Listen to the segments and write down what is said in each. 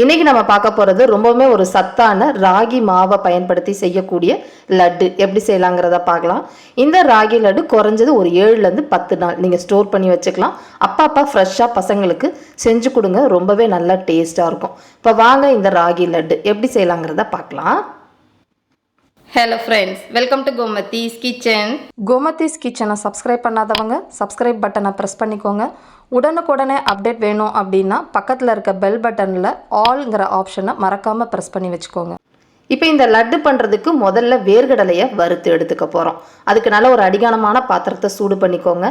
இன்றைக்கி நம்ம பார்க்க போகிறது ரொம்பவுமே ஒரு சத்தான ராகி மாவை பயன்படுத்தி செய்யக்கூடிய லட்டு. எப்படி செய்யலாங்கிறத பார்க்கலாம். இந்த ராகி லட்டு குறைஞ்சது ஒரு ஏழுலேருந்து பத்து நாள் நீங்கள் ஸ்டோர் பண்ணி வச்சுக்கலாம். அப்பா அப்பா ஃப்ரெஷ்ஷாக பசங்களுக்கு செஞ்சு கொடுங்க ரொம்பவே நல்லா டேஸ்ட்டாக இருக்கும். இப்போ வாங்க இந்த ராகி லட்டு எப்படி செய்யலாங்கிறத பார்க்கலாம். Hello friends welcome to Gomathi's kitchen Gomathi's கிச்சனை சப்ஸ்கிரைப் பண்ணாதவங்க சப்ஸ்கிரைப் பட்டனை ப்ரெஸ் பண்ணிக்கோங்க. உடனுக்குடனே அப்டேட் வேணும் அப்படின்னா பக்கத்தில் இருக்க பெல் பட்டனில் ஆல்ங்கிற ஆப்ஷனை மறக்காமல் ப்ரெஸ் பண்ணி வச்சுக்கோங்க. இப்போ இந்த லட்டு பண்ணுறதுக்கு முதல்ல வேர்கடலையை வறுத்து எடுத்துக்க போகிறோம் அதுக்கு நல்ல ஒரு அடிகானமான பாத்திரத்தை சூடு பண்ணிக்கோங்க.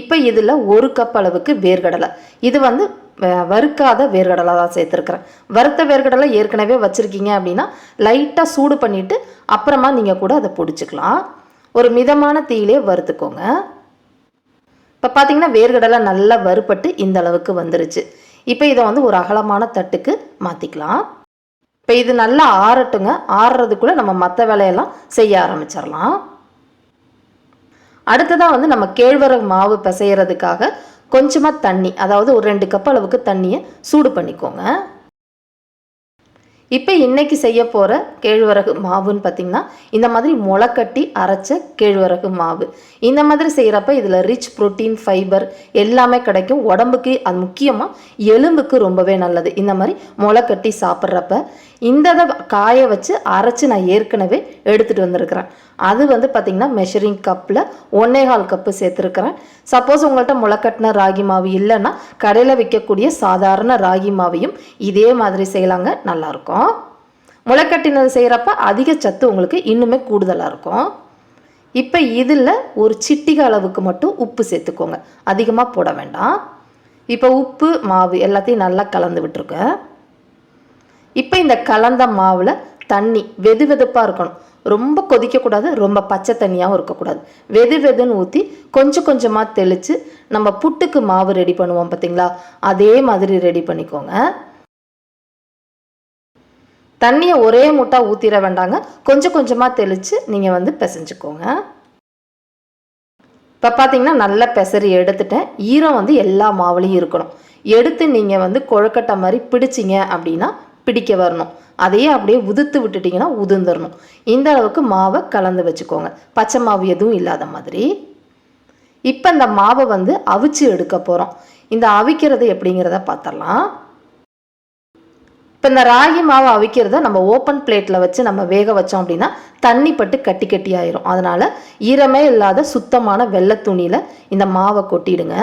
இப்போ இதில் ஒரு கப் அளவுக்கு வேர்கடலை. இது வந்து வறுக்காத வேர்கடலை தான் சேர்த்துருக்குறேன். வறுத்த வேர்கடலை ஏற்கனவே வச்சுருக்கீங்க அப்படின்னா லைட்டாக சூடு பண்ணிவிட்டு அப்புறமா நீங்கள் கூட அதை பிடிச்சிக்கலாம். ஒரு மிதமான தீயிலே வறுத்துக்கோங்க. இப்போ பார்த்தீங்கன்னா வேர்கடலை நல்லா வறுபட்டு இந்த அளவுக்கு வந்துருச்சு. இப்போ இதை வந்து ஒரு அகலமான தட்டுக்கு மாற்றிக்கலாம் இப்போ இது நல்லா ஆறட்டுங்க. ஆறுறதுக்குள்ளே நம்ம மற்ற வேலையெல்லாம் செய்ய ஆரம்பிச்சிடலாம். அடுத்ததாக வந்து நம்ம கேழ்வரகு மாவு பிசையறதுக்காக கொஞ்சமாக தண்ணி அதாவது ஒரு ரெண்டு கப் அளவுக்கு தண்ணியை சூடு பண்ணிக்கோங்க. இப்போ இன்றைக்கி செய்ய போகிற கேழ்வரகு மாவுன்னு பார்த்தீங்கன்னா இந்த மாதிரி முளைக்கட்டி அரைச்ச கேழ்வரகு மாவு. இந்த மாதிரி செய்கிறப்ப இதில் ரிச் புரோட்டீன் ஃபைபர் எல்லாமே கிடைக்கும். உடம்புக்கு அது முக்கியமாக எலும்புக்கு ரொம்பவே நல்லது. இந்த மாதிரி முளைக்கட்டி சாப்பிட்றப்ப இந்த இதை காய வச்சு அரைச்சி நான் ஏற்கனவே எடுத்துகிட்டு வந்திருக்கிறேன். அது வந்து பார்த்திங்கன்னா மெஷரிங் கப்பில் ஒன்னே கால் கப்பு சேர்த்துருக்கிறேன். சப்போஸ் உங்கள்கிட்ட முளைக்கட்டின ராகி மாவு இல்லைன்னா கடையில் விற்கக்கூடிய சாதாரண ராகி மாவையும் இதே மாதிரி செய்யலாங்க. நல்லாயிருக்கும் முளைக்கட்டினது செய்கிறப்ப அதிக சத்து உங்களுக்கு இன்னுமே கூடுதலாக இருக்கும். இப்போ இதில் ஒரு சிட்டிக அளவுக்கு மட்டும் உப்பு சேர்த்துக்கோங்க. அதிகமாக போட வேண்டாம். இப்போ உப்பு மாவு எல்லாத்தையும் நல்லா கலந்து விட்டுருக்கேன் இப்போ இந்த கலந்த மாவில் தண்ணி வெது வெதுப்பாக இருக்கணும். ரொம்ப கொதிக்கக்கூடாது ரொம்ப பச்சை தண்ணியாகவும் இருக்கக்கூடாது வெது வெதுன்னு ஊற்றி கொஞ்சம் கொஞ்சமாக தெளித்து நம்ம புட்டுக்கு மாவு ரெடி பண்ணுவோம் பார்த்தீங்களா அதே மாதிரி ரெடி பண்ணிக்கோங்க. தண்ணியை ஒரே மூட்டாக ஊற்றிட வேண்டாங்க. கொஞ்சம் கொஞ்சமாக தெளித்து நீங்கள் வந்து பிசைஞ்சுக்கோங்க. இப்போ பார்த்தீங்கன்னா நல்லா பெசரி எடுத்துட்டேன். ஈரம் வந்து எல்லா மாவுலையும் இருக்கணும். எடுத்து நீங்கள் வந்து கொழுக்கட்டை மாதிரி பிடிச்சிங்க அப்படின்னா பிடிக்க வரணும். அதையே அப்படியே உதுத்து விட்டுட்டிங்கன்னா உதிர்ந்துடணும் இந்த அளவுக்கு மாவை கலந்து வச்சுக்கோங்க. பச்சை மாவு எதுவும் இல்லாத மாதிரி. இப்போ இந்த மாவை வந்து அவிச்சு எடுக்க போகிறோம் இந்த அவிக்கிறது எப்படிங்கிறத பார்த்துடலாம் இப்போ இந்த ராகி மாவு அவிக்கிறத நம்ம ஓப்பன் பிளேட்டில் வச்சு நம்ம வேக வச்சோம் அப்படின்னா தண்ணி பட்டு கட்டி கட்டி ஆயிரும். அதனால் ஈரமே இல்லாத சுத்தமான வெள்ளை துணியில் இந்த மாவை கொட்டிடுங்க.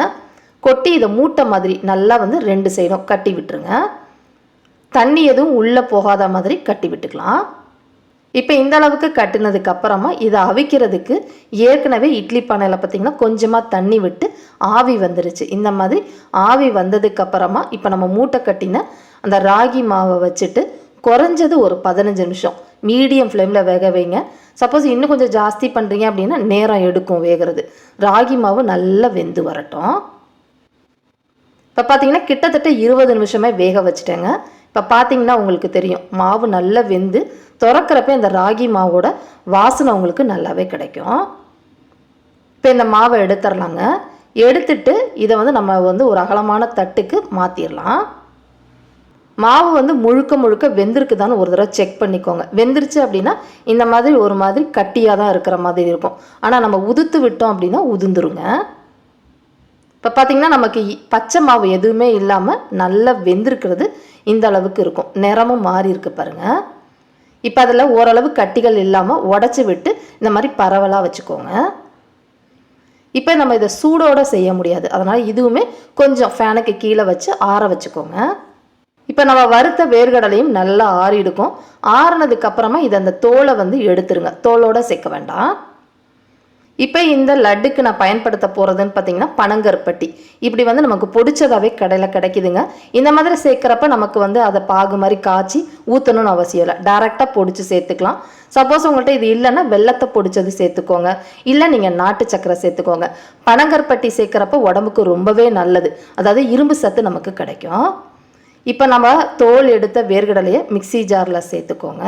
கொட்டி இதை மூட்டை மாதிரி நல்லா வந்து ரெண்டு சைடும் கட்டி விட்டுருங்க. தண்ணி எதுவும் உள்ளே போகாத மாதிரி கட்டி விட்டுக்கலாம். இப்போ இந்த அளவுக்கு கட்டினதுக்கு அப்புறமா இதை அவிக்கிறதுக்கு ஏற்கனவே இட்லி பானையில் பார்த்தீங்கன்னா கொஞ்சமாக தண்ணி விட்டு ஆவி வந்துருச்சு. இந்த மாதிரி ஆவி வந்ததுக்கு அப்புறமா இப்போ நம்ம மூட்டை கட்டின அந்த ராகி மாவை வச்சுட்டு குறைஞ்சது ஒரு பதினஞ்சு நிமிஷம். மீடியம் ஃப்ளேமில் வேக வைங்க. சப்போஸ் இன்னும் கொஞ்சம் ஜாஸ்தி பண்ணுறீங்க அப்படின்னா நேரம் எடுக்கும் வேகிறது. ராகி மாவு நல்லா வெந்து வரட்டும். இப்போ பார்த்தீங்கன்னா கிட்டத்தட்ட இருபது நிமிஷமே வேக வச்சுட்டேங்க. இப்போ பார்த்தீங்கன்னா உங்களுக்கு தெரியும் மாவு நல்லா வெந்து திறக்கிறப்ப இந்த ராகி மாவோட வாசனை உங்களுக்கு நல்லாவே கிடைக்கும். இப்போ இந்த மாவை எடுத்துடலாங்க எடுத்துட்டு இதை வந்து நம்ம வந்து ஒரு அகலமான தட்டுக்கு மாற்றிடலாம் மாவு வந்து முழுக்க முழுக்க வெந்திருக்குதான்னு ஒரு தடவை செக் பண்ணிக்கோங்க. வெந்துருச்சு அப்படின்னா இந்த மாதிரி ஒரு மாதிரி கட்டியாக தான் இருக்கிற மாதிரி இருக்கும். ஆனால் நம்ம உதுத்து விட்டோம் அப்படின்னா உதிர்ந்துருங்க. இப்போ பார்த்தீங்கன்னா நமக்கு பச்சை மாவு எதுவுமே இல்லாமல் நல்லா வெந்திருக்கிறது இந்த அளவுக்கு இருக்கும். நிறமும் மாறி இருக்கு பாருங்கள் இப்போ அதில் ஓரளவு கட்டிகள் இல்லாமல் உடச்சி விட்டு இந்த மாதிரி பரவலாக வச்சுக்கோங்க. இப்போ நம்ம இதை சூடோடு செய்ய முடியாது. அதனால் இதுவுமே கொஞ்சம் ஃபேனுக்கு கீழே வச்சு ஆற வச்சுக்கோங்க. இப்போ நம்ம வறுத்த வேர்கடலையும் நல்லா ஆறிடுக்கும். ஆறினதுக்கப்புறமா இதை அந்த தோலை வந்து எடுத்துருங்க. தோலோடு சேர்க்க வேண்டாம். இப்போ இந்த லட்டுக்கு நான் பயன்படுத்த போகிறதுன்னு பார்த்தீங்கன்னா பனங்கருப்பட்டி. இப்படி வந்து நமக்கு பிடிச்சதாவே கடையில் கிடைக்குதுங்க. இந்த மாதிரி சேர்க்குறப்ப நமக்கு வந்து அதை பாகு மாதிரி காய்ச்சி ஊற்றணும்னு அவசியம் இல்லை. டேரெக்டாக பொடிச்சு சேர்த்துக்கலாம். சப்போஸ் உங்கள்கிட்ட இது இல்லைன்னா வெள்ளத்தை பொடிச்சது சேர்த்துக்கோங்க. இல்லை நீங்கள் நாட்டு சக்கரை சேர்த்துக்கோங்க. பனங்கருப்பட்டி சேர்க்குறப்ப உடம்புக்கு ரொம்பவே நல்லது. அதாவது இரும்பு சத்து நமக்கு கிடைக்கும். இப்போ நம்ம தோல் எடுத்த வேர்கடலையை மிக்ஸி ஜாரில் சேர்த்துக்கோங்க.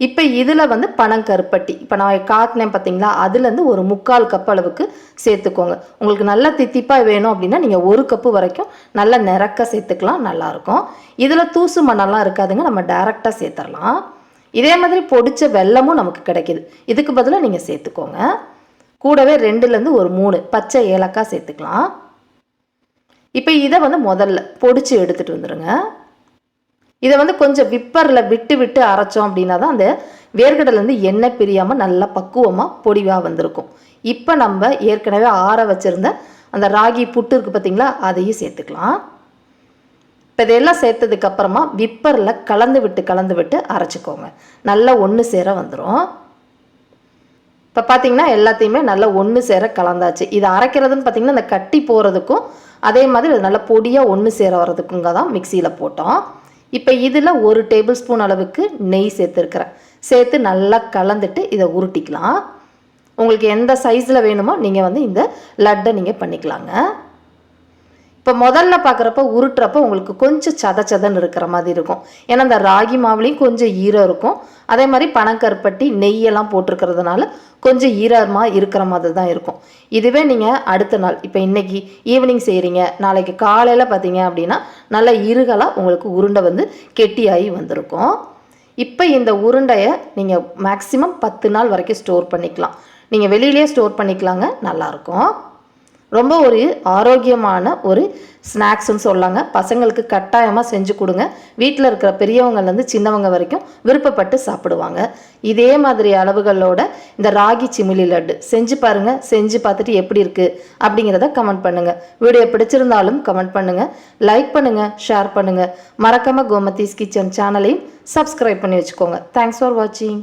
இப்போ இதில் வந்து பனங்கருப்பட்டி இப்போ நான் காட்டினேன் பார்த்தீங்களா அதுலேருந்து ஒரு முக்கால் கப் அளவுக்கு சேர்த்துக்கோங்க. உங்களுக்கு நல்லா தித்திப்பாக வேணும் அப்படின்னா நீங்கள் ஒரு கப்பு வரைக்கும் நல்லா நிறக்க சேர்த்துக்கலாம் நல்லாயிருக்கும். இதில் தூசு மண்ணெல்லாம் இருக்காதுங்க நம்ம டைரெக்டாக சேர்த்துடலாம் இதே மாதிரி பொடிச்ச வெல்லமும் நமக்கு கிடைக்கிது. இதுக்கு பதிலாக நீங்கள் சேர்த்துக்கோங்க. கூடவே ரெண்டுலேருந்து ஒரு மூணு பச்சை ஏலக்காய் சேர்த்துக்கலாம். இப்போ இதை வந்து முதல்ல பொடிச்சு எடுத்துகிட்டு வந்துடுங்க இதை வந்து கொஞ்சம் விப்பரில் விட்டு விட்டு அரைச்சோம் அப்படின்னா தான் அந்த வேர்கடலேருந்து எண்ணெய் பிரியாமல் நல்லா பக்குவமாக பொடிவாக வந்திருக்கும். இப்போ நம்ம ஏற்கனவே ஆற வச்சுருந்த அந்த ராகி புட்டு இருக்குது பார்த்தீங்களா அதையும் சேர்த்துக்கலாம். இப்போ இதெல்லாம் சேர்த்ததுக்கு அப்புறமா விப்பரில் கலந்து விட்டு கலந்து விட்டு அரைச்சிக்கோங்க. நல்லா ஒன்று சேர வந்துடும் இப்போ பார்த்தீங்கன்னா எல்லாத்தையுமே நல்லா ஒன்று சேர கலந்தாச்சு. இது அரைக்கிறதுன்னு பார்த்தீங்கன்னா இந்த கட்டி போகிறதுக்கும் அதே மாதிரி நல்லா பொடியாக ஒன்று சேர வர்றதுக்குங்க தான் மிக்சியில் போட்டோம். இப்போ இதில் ஒரு டேபிள் ஸ்பூன் அளவுக்கு நெய் சேர்த்துருக்குறேன். சேர்த்து நல்லா கலந்துட்டு இதை உருட்டிக்கலாம். உங்களுக்கு எந்த சைஸில் வேணுமோ நீங்கள் வந்து இந்த லட்டை நீங்கள் பண்ணிக்கலாங்க. இப்போ முதல்ல பார்க்குறப்ப உருட்டுறப்ப உங்களுக்கு கொஞ்சம் சத சதன்னு இருக்கிற மாதிரி இருக்கும். ஏன்னா இந்த ராகி மாவுலேயும் கொஞ்சம் ஈரம் இருக்கும். அதே மாதிரி பனக்கருப்பட்டி நெய்யெல்லாம் போட்டிருக்கிறதுனால கொஞ்சம் ஈரமாக இருக்கிற மாதிரி தான் இருக்கும். இதுவே நீங்கள் அடுத்த நாள் இப்போ இன்னைக்கு ஈவினிங் செய்கிறீங்க நாளைக்கு காலையில் பார்த்தீங்க அப்படின்னா நல்லா இருகலாக உங்களுக்கு உருண்டை வந்து கெட்டியாகி வந்திருக்கும். இப்போ இந்த உருண்டையை நீங்கள் மேக்ஸிமம் பத்து நாள் வரைக்கும் ஸ்டோர் பண்ணிக்கலாம். நீங்கள் வெளியிலே ஸ்டோர் பண்ணிக்கலாங்க நல்லாயிருக்கும் ரொம்ப ஒரு ஆரோக்கியமான ஒரு ஸ்நாக்ஸ்ன்னு சொல்லாங்க. பசங்களுக்கு கட்டாயமாக செஞ்சு கொடுங்க. வீட்டில் இருக்கிற பெரியவங்கள்லேருந்து சின்னவங்க வரைக்கும் விருப்பப்பட்டு சாப்பிடுவாங்க. இதே மாதிரி அளவுகளோட இந்த ராகி சிமிலி லட்டு. செஞ்சு பாருங்கள் செஞ்சு பார்த்துட்டு எப்படி இருக்குது அப்படிங்கிறத கமெண்ட் பண்ணுங்கள் வீடியோ பிடிச்சிருந்தாலும் கமெண்ட் பண்ணுங்கள் லைக் பண்ணுங்கள் ஷேர் பண்ணுங்கள் மறக்காமல் கோமதீஸ் கிச்சன் சேனலையும் சப்ஸ்கிரைப் பண்ணி வச்சுக்கோங்க. தேங்க்ஸ் ஃபார் வாட்சிங்